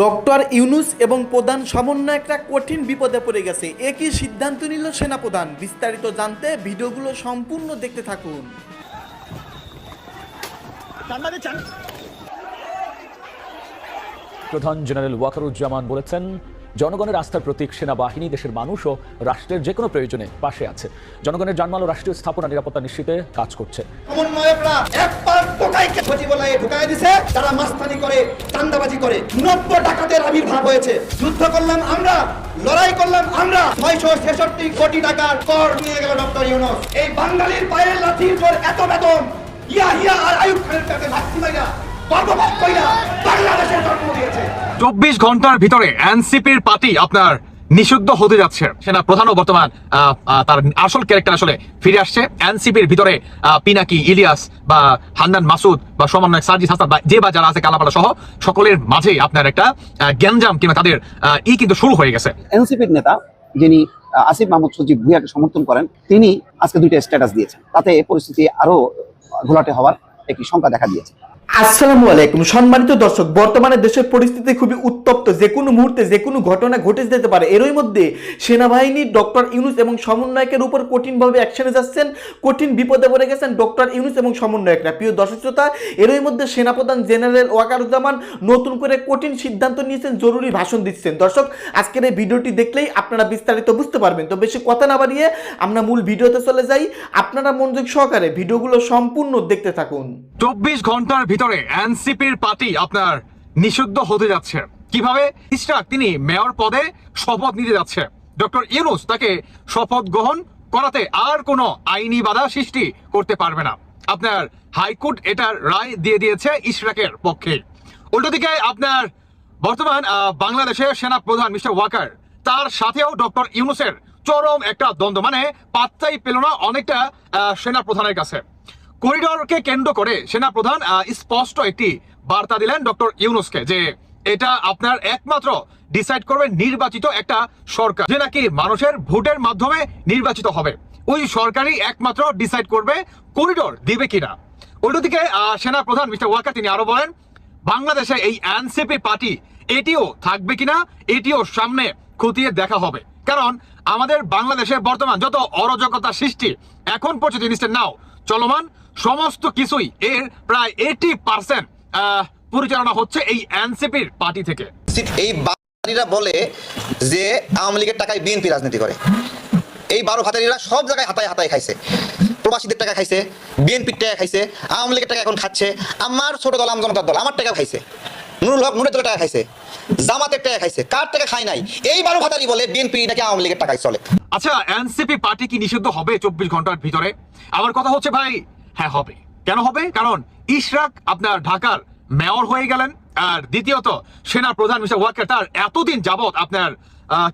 Doctor Yunus এবং প্রধান সমন্বয় একটা কঠিন বিপদে পড়ে গেছে। একই সিদ্ধান্ত নিল সেনাপ্রধান। বিস্তারিত জানতে ভিডিওগুলো সম্পূর্ণ দেখতে থাকুন। প্রধান জেনারেল ওয়াকারুজ্জামান বলেছেন জনগণের আস্থার প্রতীক সেনাবাহিনী, দেশের মানুষ ও রাষ্ট্রের যে কোনো প্রয়োজনে পাশে আছে। জনগণের জানমাল ও রাষ্ট্রীয় স্থাপনা নিরাপত্তা নিশ্চিতে কাজ করছে। হয়েছে। যুদ্ধ করলাম আমরা, লড়াই করলাম আমরা। ছয়শো ছেষট্টি কোটি টাকার কর নিয়ে গেল এই পায়ের পর এত বেতন। ইয়া ইয়া আর বাংলাদেশের জন্ম দিয়েছে। চব্বিশ ঘণ্টার ভিতরে এনসিপির পার্টি আপনার নিষিদ্ধ হতে যাচ্ছে। সেনা প্রধানও বর্তমান তার আসল ক্যারেক্টার আসলে ফিরে আসছে। এনসিপির ভিতরে পিনাকি, ইলিয়াস বা হান্নান মাসুদ বা সমন্বয় সার্জিস হাসান বা যে বা যারা আছে কালাপালা সহ, সকলের মাঝে আপনার একটা গ্যাঞ্জাম কিংবা তাদের ই কিন্তু শুরু হয়ে গেছে। এনসিপির নেতা যিনি আসিফ মাহমুদ সজীব ভুইয়াকে সমর্থন করেন, তিনি আজকে দুইটা স্ট্যাটাস দিয়েছেন। তাতে পরিস্থিতি আরও ঘোলাটে হওয়ার একটি শঙ্কা দেখা দিয়েছে। আসসালামু আলাইকুম। সম্মানিত দর্শক, বর্তমানে দেশের পরিস্থিতি খুবই উত্তপ্ত। যে কোনো মুহূর্তে, যে কোনো ঘটনা ঘটে যেতে পারে। এরই মধ্যে সেনাবাহিনী ডক্টর ইউনুস এবং সমন্বয়কের উপর কঠিনভাবে অ্যাকশনে যাচ্ছেন। কঠিন বিপদে পড়ে গেছেন ডক্টর ইউনুস এবং সমন্বয়করা। প্রিয় দর্শক শ্রোতা, এরই মধ্যে সেনাপ্রধান জেনারেল ওয়াকারুজ্জামান নতুন করে কঠিন সিদ্ধান্ত নিয়েছেন, জরুরি ভাষণ দিচ্ছেন। দর্শক, আজকের এই ভিডিওটি দেখলেই আপনারা বিস্তারিত বুঝতে পারবেন। তো বেশি কথা না বাড়িয়ে আমরা মূল ভিডিওতে চলে যাই। আপনারা মনোযোগ সহকারে ভিডিওগুলো সম্পূর্ণ দেখতে থাকুন। চব্বিশ ঘণ্টার ভিতরে এনসিপির পার্টি আপনার নিষিদ্ধ হতে যাচ্ছে। কীভাবে? ইসরাক তিনি মেয়র পদে শপথ নিতে যাচ্ছে। ডক্টর ইউনুস তাকে শপথ গ্রহণ করাতে আর কোনো আইনি বাধা সৃষ্টি করতে পারবে না। আপনার হাইকোর্ট এটার রায় দিয়ে দিয়েছে ইসরাকের পক্ষে। উল্টোদিকে আপনার বর্তমান বাংলাদেশের সেনা প্রধান মিস্টার ওয়াকার, তার সাথেও ডক্টর ইউনুসের চরম একটা দ্বন্দ্ব। মানে পাত্তাই পেল না অনেকটা সেনা প্রধানের কাছে। করিডোরকে কেন্দ্র করে সেনা প্রধান আহ, স্পষ্ট একটি বার্তা দিলেন ডক্টর ইউনুসকে যে এটা আপনার একমাত্র ডিসাইড করবে নির্বাচিত একটা সরকার যে নাকি মানুষের ভোটের মাধ্যমে নির্বাচিত হবে। ওই সরকারই একমাত্র ডিসাইড করবে করিডোর দিবে কিনা। উল্টো দিকে আহ, সেনা প্রধান মিস্টার ওয়াকার তিনি আরও বলেন বাংলাদেশে এই এনসিপি পার্টি এটিও থাকবে কিনা এটিও সামনে খতিয়ে দেখা হবে। কারণ আমাদের বাংলাদেশে বর্তমান যত অরাজকতা সৃষ্টি এখন পর্যন্ত জিনিসটা নাও চলমান। সমস্ত কিছুই এর প্রায় এইটি পার্সেন্ট পরিচালনা হচ্ছে এই এনসিপির পার্টি থেকে। এই বাড়িরা বলে যে আওয়ামী লীগের টাকায় বিএনপি রাজনীতি করে। এই বারো ভাতারিরা সব জায়গায় হাতায় হাতায় খাইছে। প্রবাসীদের টাকা খাইছে বিএনপির টাকা খাইছে আওয়ামী লীগের টাকা এখন খাচ্ছে আমার ছোট দল আম জনতার দল আমার টাকা খাইছে। নুরুল হক নুরের টাকা খাইছে জামাতের টাকা খাইছে কার টাকা খায় নাই? এই বারো ভাতারি বলে বিএনপি নাকি আওয়ামী লীগের টাকায় চলে। আচ্ছা এনসিপি পার্টি কি নিষিদ্ধ হবে চব্বিশ ঘণ্টার ভিতরে? আমার কথা হচ্ছে ভাই হ্যাঁ হবে। কেন হবে? কারণ ইশরাক আপনার ঢাকার মেয়র হয়ে গেলেন, আর দ্বিতীয়ত সেনা প্রধান মিস্টার তার এতদিন যাবত আপনার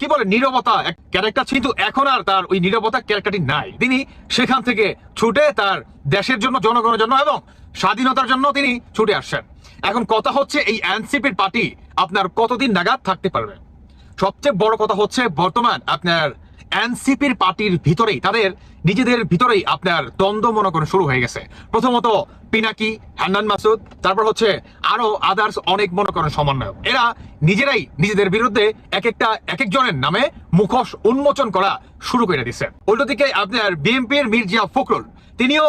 কি বলে, নীরবতা ক্যারেক্টার কিন্তু এখন আর তার ওই নীরবতা ক্যারেক্টারটি নাই। তিনি সেখান থেকে ছুটে তার দেশের জন্য, জনগণের জন্য এবং স্বাধীনতার জন্য তিনি ছুটে আসছেন। এখন কথা হচ্ছে এই এনসিপির পার্টি আপনার কতদিন নাগাদ থাকতে পারবে? সবচেয়ে বড় কথা হচ্ছে বর্তমান আপনার এনসিপির পার্টির ভিতরেই, তাদের নিজেদের ভিতরেই আপনার দ্বন্দ্ব মনে করেন শুরু হয়ে গেছে। প্রথমত পিনাকি, হান্নান মাসুদ, তারপর হচ্ছে আরও আদার্স অনেক মনে করেন সমন্বয়ক। এরা নিজেরাই নিজেদের বিরুদ্ধে এক একটা এক একজনের নামে মুখোশ উন্মোচন করা শুরু করে দিছে। উল্টো দিকে আপনার বিএনপির মির্জা ফখরুল, তিনিও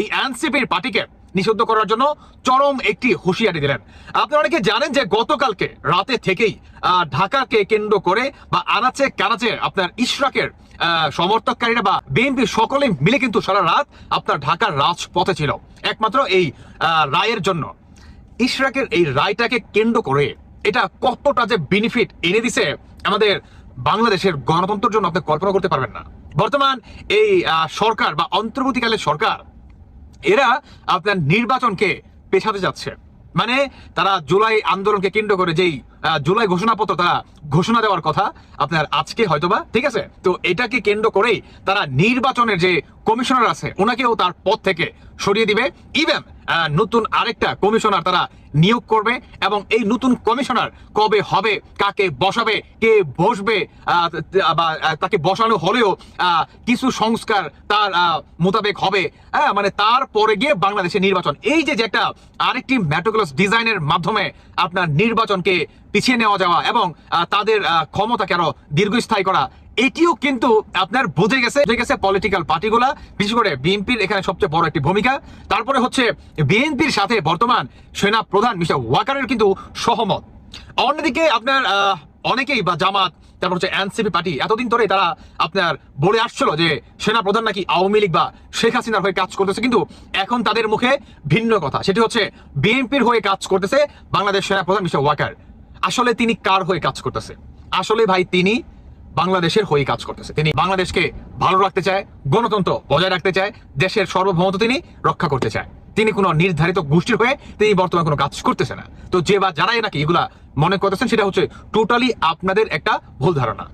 এই এনসিপির পার্টিকে নিষিদ্ধ করার জন্য চরম একটি হুঁশিয়ারি দিলেন। আপনারা অনেকে জানেন যে গতকালকে রাতে থেকেই ঢাকাকে কেন্দ্র করে বা আনাচে কানাচে আপনার ইশরাকের সমর্থককারীরা বা বিএনপি সকলে মিলে কিন্তু সারা রাত আপনার ঢাকার রাজপথে ছিল। একমাত্র এই রায়ের জন্য। ইশরাকের এই রায়টাকে কেন্দ্র করে এটা কতটা যে বেনিফিট এনে দিছে আমাদের বাংলাদেশের গণতন্ত্রের জন্য আপনি কল্পনা করতে পারবেন না। বর্তমান এই সরকার বা অন্তর্বর্তীকালের সরকার এরা আপনার নির্বাচনকে পেছাতে যাচ্ছে। মানে তারা জুলাই আন্দোলনকে কেন্দ্র করে যেই জুলাই ঘোষণাপত্র তারা ঘোষণা দেওয়ার কথা আপনার আজকে হয়তোবা, ঠিক আছে? তো এটাকে কেন্দ্র করেই তারা নির্বাচনের যে কমিশনার আছে, ওনাকেও তার পদ থেকে সরিয়ে দিবে। ইভেন নতুন আরেকটা কমিশনার তারা নিয়োগ করবে এবং এই নতুন কমিশনার কবে হবে, কাকে বসাবে, কে বসবে বা তাকে বসানো হলেও কিছু সংস্কার তার মোতাবেক হবে। হ্যাঁ মানে তারপরে গিয়ে বাংলাদেশে নির্বাচন। এই যে একটা আরেকটি ম্যাটোকুলাস ডিজাইনের মাধ্যমে আপনার নির্বাচনকে পিছিয়ে নেওয়া যাওয়া এবং তাদের ক্ষমতাকে আরও দীর্ঘস্থায়ী করা এটিও কিন্তু আপনার বুঝে গেছে বুঝে গেছে পলিটিক্যাল পার্টিগুলা বিশেষ করে বিএনপির এখানে সবচেয়ে বড় একটি ভূমিকা। তারপরে হচ্ছে বিএনপির সাথে বর্তমান সেনা প্রধান মিস্টার ওয়াকারের কিন্তু সহমত। অন্যদিকে আপনার অনেকেই বা জামাত, তারপর হচ্ছে এনসিপি পার্টি, এতদিন ধরে তারা আপনার বলে আসছিল যে সেনা প্রধান নাকি আওয়ামী লীগ বা শেখ হাসিনার হয়ে কাজ করতেছে, কিন্তু এখন তাদের মুখে ভিন্ন কথা। সেটি হচ্ছে বিএনপির হয়ে কাজ করতেছে বাংলাদেশ সেনা প্রধান মিস্টার ওয়াকার। আসলে তিনি কার হয়ে কাজ করতেছে? আসলে ভাই, তিনি বাংলাদেশের হয়ে কাজ করতেছে। তিনি বাংলাদেশকে ভালো রাখতে চায়, গণতন্ত্র বজায় রাখতে চায়, দেশের সার্বভৌমত্ব তিনি রক্ষা করতে চায়। তিনি কোনো নির্ধারিত গোষ্ঠীর হয়ে তিনি বর্তমানে কোনো কাজ করতেছে না। তো যে বা যারাই নাকি এগুলা মনে করতেছেন, সেটা হচ্ছে টোটালি আপনাদের একটা ভুল ধারণা।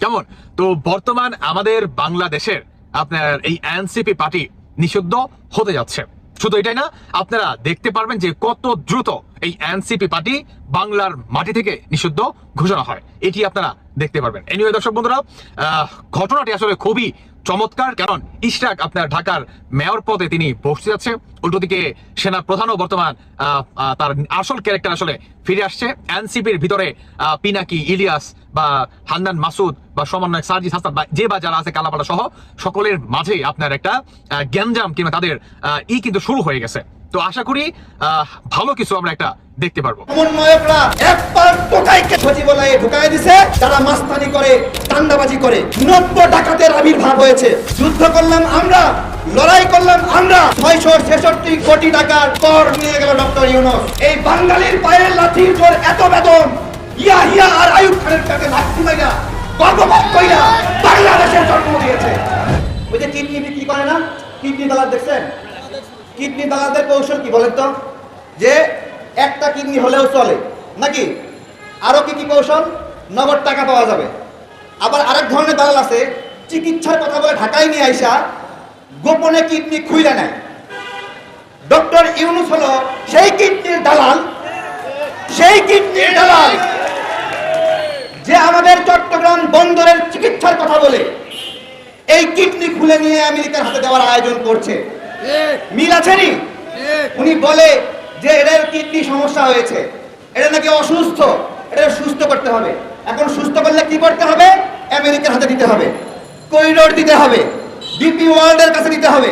কেমন? তো বর্তমান আমাদের বাংলাদেশের আপনার এই এনসিপি পার্টি নিষিদ্ধ হতে যাচ্ছে। শুধু এটাই না, আপনারা দেখতে পারবেন যে কত দ্রুত এই এনসিপি পার্টি বাংলার মাটি থেকে নিষিদ্ধ ঘোষণা হয়। এটি আপনারা দেখতে পারবেন। এনিওয়ে দর্শক বন্ধুরা ঘটনাটি আসলে খুবই চমৎকার, কারণ ইশরাক আপনার ঢাকার মেয়র পদে তিনি বসতে যাচ্ছে। উল্টো দিকে সেনা প্রধানও বর্তমান তার আসল ক্যারেক্টার আসলে ফিরে আসছে। এনসিপির ভিতরে পিনাকি, ইলিয়াস বা হান্নান মাসুদ বা সমন্বয়ক সার্জিস হাসান বা যে বা যারা আছে কালাপালা সহ সকলের মাঝে আপনার একটা গ্যাঞ্জাম কিংবা তাদের ই কিন্তু শুরু হয়ে গেছে। তো আশা করি ভালো কিছু আমরা একটা দেখতে পারব। সচিবালয়ে দিছে মাস্তানি করে করে। নব্য ডাকাতের আবির্ভাব হয়েছে। যুদ্ধ করলাম আমরা, লড়াই করলাম আমরা। ছয়শো ছেষট্টি কোটি টাকার কর নিয়ে গেল ডক্টর এই বাঙালির পায়ের লাঠির জোর এত বেতন ইয়া ইয়া আর আয়ুব খানের কাছে লাঠি মাইরা, গর্ববোধ কইরা বাংলাদেশের জন্ম দিয়েছে। ওই যে কিডনি বিক্রি করে না? কিডনি দালাল দেখছেন? কিডনি দালালদের কৌশল কি বলেন তো? যে একটা কিডনি হলেও চলে। নাকি? আরও কি কি কৌশল? নগদ টাকা পাওয়া যাবে। আবার আরেক ধরনের দালাল আছে, চিকিৎসার কথা বলে ঢাকায় নিয়ে আইসা গোপনে কিডনি খুইলে নেয়। ডক্টর ইউনুস হলো সেই কিডনির দালাল, সেই কিডনির দালাল যে আমাদের চট্টগ্রাম বন্দরের চিকিৎসার কথা বলে, এই কিডনি খুলে নিয়ে আমেরিকার হাতে দেওয়ার আয়োজন করছে। মিল আছে নি? উনি বলে যে এদের কিডনি সমস্যা হয়েছে। এটা নাকি অসুস্থ। এটা সুস্থ করতে হবে। এখন সুস্থ করলে কি করতে হবে? আমেরিকার হাতে দিতে হবে। করিডোর দিতে হবে। ডিপি ওয়ার্ল্ডের কাছে দিতে হবে।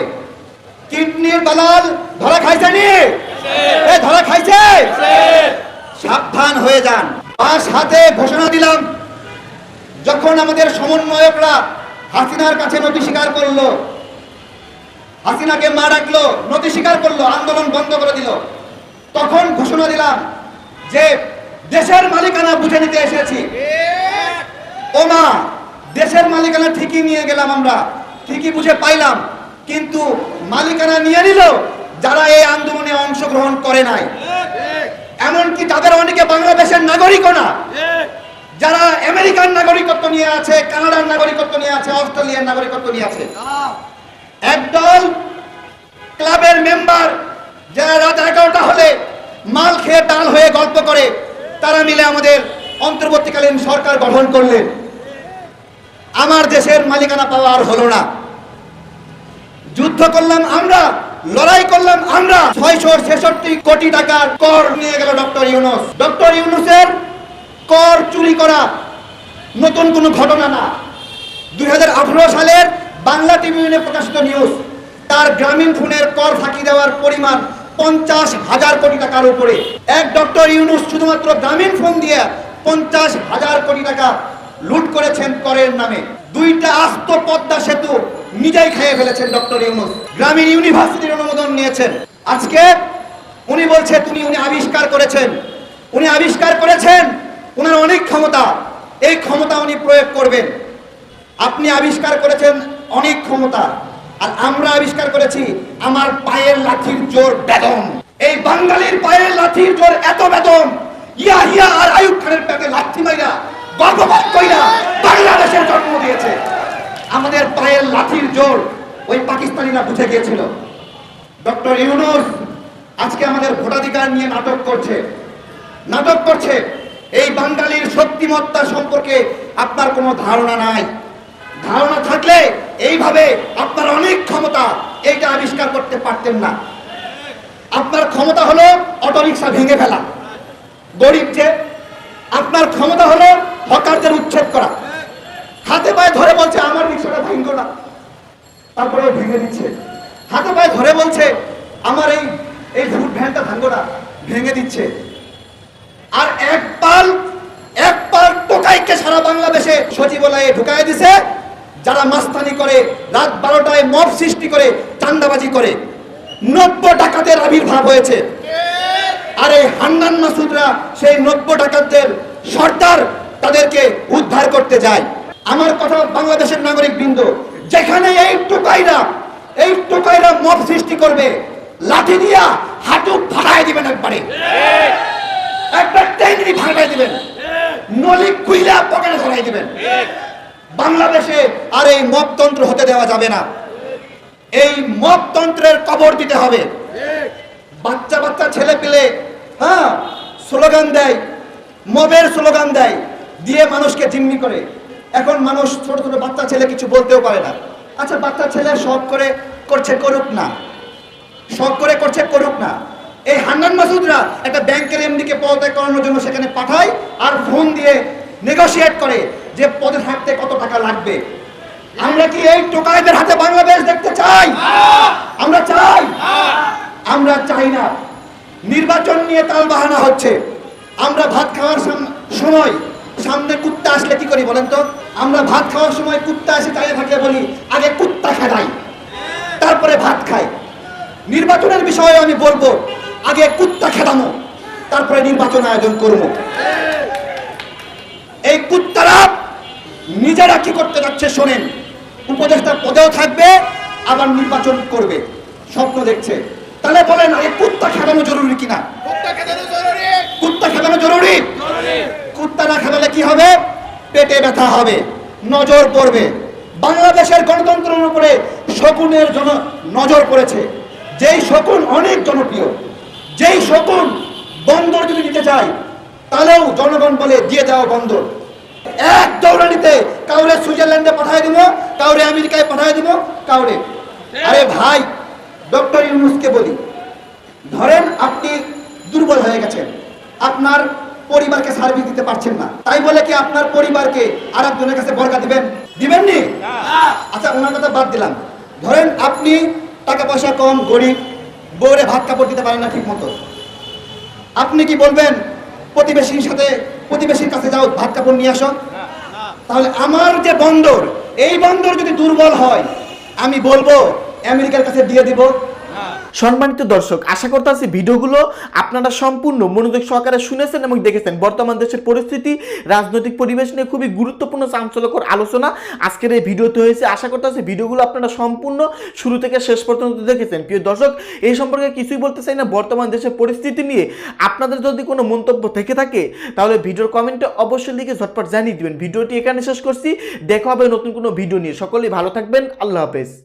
কিডনির দালাল ধরা খাইছে নি? এ ধরা খাইছে? সাবধান হয়ে যান। পাঁচ হাতে ঘোষণা দিলাম। যখন আমাদের সমন্বয়করা হাসিনার কাছে নথি স্বীকার করল হাসিনাকে মা ডাকলো, নথি স্বীকার করল, আন্দোলন বন্ধ করে দিল। তখন ঘোষণা দিলাম যে দেশের মালিকানা বুঝে নিতে এসেছি। ও মা দেশের মালিকানা ঠিকই নিয়ে গেলাম আমরা, ঠিকই বুঝে পাইলাম, কিন্তু মালিকানা নিয়ে নিল যারা এই আন্দোলনে অংশগ্রহণ করে নাই। এমনকি তাদের অনেকে বাংলাদেশের নাগরিকও না। যারা আমেরিকান নাগরিকত্ব নিয়ে আছে, কানাডার নাগরিকত্ব নিয়ে আছে, অস্ট্রেলিয়ার নাগরিকত্ব নিয়ে আছে। একদল ক্লাবের মেম্বার যারা রাত এগারোটা হলে মাল খেয়ে টাল হয়ে গল্প করে, তারা মিলে আমাদের অন্তর্বর্তীকালীন সরকার গঠন করলেন। আমার দেশের মালিকানা পাওয়া আর হলো না। যুদ্ধ করলাম আমরা, লড়াই করলাম আমরা। ছয়শো ছেষট্টি কোটি টাকার কর নিয়ে গেল ডক্টর ইউনুস। ডক্টর ইউনুসের কর চুরি করা নতুন কোনো ঘটনা না। দুই হাজার আঠারো সালের বাংলা ট্রিবিউনে প্রকাশিত নিউজ তার গ্রামীণ ফোনের কর ফাঁকি দেওয়ার পরিমাণ পঞ্চাশ হাজার কোটি টাকার উপরে। এক ডক্টর ইউনুস শুধুমাত্র গ্রামীণ ফোন দিয়ে পঞ্চাশ হাজার কোটি টাকা লুট করেছেন করের নামে। দুইটা আস্ত পদ্মা সেতু নিজেই খেয়ে ফেলেছেন ডক্টর ইউনুস। গ্রামীণ ইউনিভার্সিটির অনুমোদন নিয়েছেন। আজকে উনি বলছে, তুমি উনি আবিষ্কার করেছেন। উনি আবিষ্কার করেছেন ওনার অনেক ক্ষমতা। এই ক্ষমতা উনি প্রয়োগ করবেন। আপনি আবিষ্কার করেছেন অনেক ক্ষমতা। আর আমরা আবিষ্কার করেছি আমার পায়ের লাঠির জোর বেদম। এই বাঙালির পায়ের লাঠির জোর এত বেদম। ইয়া ইয়া আর আয়ুব খানের পেটে লাঠি মাইরা, গর্ভপাত কইরা বাংলাদেশের জন্ম দিয়েছে। আমাদের পায়ের লাঠির জোর ওই পাকিস্তানিরা বুঝে গিয়েছিল। ডক্টর ইউনুস আজকে আমাদের ভোটাধিকার নিয়ে নাটক করছে। নাটক করছে। এই বাঙালির শক্তিমত্তা সম্পর্কে আপনার কোনো ধারণা নাই। ধারণা থাকলে এইভাবে আপনার অনেক ক্ষমতা এইটা আবিষ্কার করতে পারতেন না। আপনার ক্ষমতা হলো অটোরিকশা ভেঙে ফেলা। গরিব যে, আপনার ক্ষমতা হলো হকারদের উচ্ছেদ করা। হাতে পায়ে ধরে বলছে, আমার রিক্সাটা ভাঙ্গো না। তারপরে ভেঙে দিচ্ছে। হাতে পায়ে ধরে বলছে, আমার এই এই ফুট ভ্যানটা ভাঙ্গো না। ভেঙে দিচ্ছে। আর এক পাল এক পাল টোকাইকে সারা বাংলাদেশে সচিবালয়ে ঢুকায় দিছে। যারা মাস্তানি করে, রাত বারোটায় মব সৃষ্টি করে, চান্দাবাজি করে। নব্য ডাকাতের আবির্ভাব হয়েছে। আর এই হান্নান মাসুদরা সেই নব্য ডাকাতদের সর্দার তাদেরকে উদ্ধার করতে যায়। আমার কথা বাংলাদেশের নাগরিক বৃন্দ যেখানে এই টোকাইরা এই টোকাইরা মব সৃষ্টি করবে, লাঠি দিয়া হাঁটু ফাড়ায় দিবেন একবারে। একটা টেঙ্গি ভাঙাই দিবেন। নলি কুইলা পকেটে ধরাই দিবেন। বাংলাদেশে আর এই মবতন্ত্র হতে দেওয়া যাবে না। এই মবতন্ত্রের কবর দিতে হবে। বাচ্চা বাচ্চা ছেলে পেলে হ্যাঁ স্লোগান দেয়, মবের স্লোগান দেয়, দিয়ে মানুষকে জিম্মি করে। এখন মানুষ ছোট ছোট বাচ্চা ছেলে কিছু বলতেও পারে না। আচ্ছা বাচ্চা ছেলে সব করে করছে করুক না। শখ করে করছে করুক না। এই হান্নান মাসুদরা একটা ব্যাংকের এমডিকে পদত্যাগ করানোর জন্য সেখানে পাঠায় আর ফোন দিয়ে নেগোশিয়েট করে। যে পদে থাকতে কত টাকা লাগবে? আমরা কি এই টোকাইদের হাতে বাংলাদেশ দেখতে চাই? আমরা চাই। আমরা চাই না। নির্বাচন নিয়ে তাল বাহানা হচ্ছে। আমরা ভাত খাওয়ার সাম- সময় সামনে কুত্তা আসলে কি করি বলেন তো? আমরা ভাত খাওয়ার সময় কুত্তা এসে চাইয়ে থাকলে বলি, আগে কুত্তা খেদাই তারপরে ভাত খাই। নির্বাচনের বিষয়ে আমি বলব, আগে কুত্তা খেদানো, তারপরে নির্বাচন আয়োজন করব। এই কুত্তারা নিজেরা কি করতে যাচ্ছে শোনেন উপদেষ্টা পদেও থাকবে আবার নির্বাচন করবে। স্বপ্ন দেখছে। তাহলে বলেন এই কুত্তা খেলানো জরুরি কিনা? কুত্তা খেলানো জরুরি। কুত্তা না খেলালে কি হবে? পেটে ব্যথা হবে নজর পড়বে। বাংলাদেশের গণতন্ত্রের উপরে শকুনের জন নজর পড়েছে। যেই শকুন অনেক জনপ্রিয় যেই শকুন বন্দর যদি নিতে চায় তাহলেও জনগণ বলে দিয়ে দাও বন্দর। এক দৌড়ানিতে কাউরে সুইজারল্যান্ডে পাঠিয়ে দিব, কাউরে আমেরিকায় পাঠিয়ে দিব, কাউরে। আরে ভাই, ডক্টর ইউনুসকে বলি, ধরেন আপনি দুর্বল হয়ে গেছেন, আপনার পরিবারকে সার্ভিস দিতে পারছেন না, তাই বলে কি আপনার পরিবারকে আর একজনের কাছে বরকা দিবেন? দিবেন নি আচ্ছা ওনার কথা বাদ দিলাম। ধরেন আপনি টাকা পয়সা কম, গরিব, বউরে ভাত কাপড় দিতে পারেন না ঠিক মতো আপনি কি বলবেন, প্রতিবেশীর সাথে প্রতিবেশীর কাছে যাও, ভাত কাপড় নিয়ে আসো। তাহলে আমার যে বন্দর, এই বন্দর যদি দুর্বল হয়, আমি বলব, আমেরিকার কাছে দিয়ে দিব। সম্মানিত দর্শক, আশা করতে আছি ভিডিওগুলো আপনারা সম্পূর্ণ মনোযোগ সহকারে শুনেছেন এবং দেখেছেন। বর্তমান দেশের পরিস্থিতি, রাজনৈতিক পরিবেশ নিয়ে খুবই গুরুত্বপূর্ণ, চাঞ্চল্যকর আলোচনা আজকের এই ভিডিওতে হয়েছে। আশা করতে আছি ভিডিওগুলো আপনারা সম্পূর্ণ শুরু থেকে শেষ পর্যন্ত দেখেছেন। প্রিয় দর্শক, এই সম্পর্কে কিছুই বলতে চাই না। বর্তমান দেশের পরিস্থিতি নিয়ে আপনাদের যদি কোনো মন্তব্য থেকে থাকে, তাহলে ভিডিওর কমেন্টে অবশ্যই লিখে ঝটপট জানিয়ে দিবেন। ভিডিওটি এখানে শেষ করছি। দেখা হবে নতুন কোনো ভিডিও নিয়ে। সকলেই ভালো থাকবেন। আল্লাহ হাফেজ।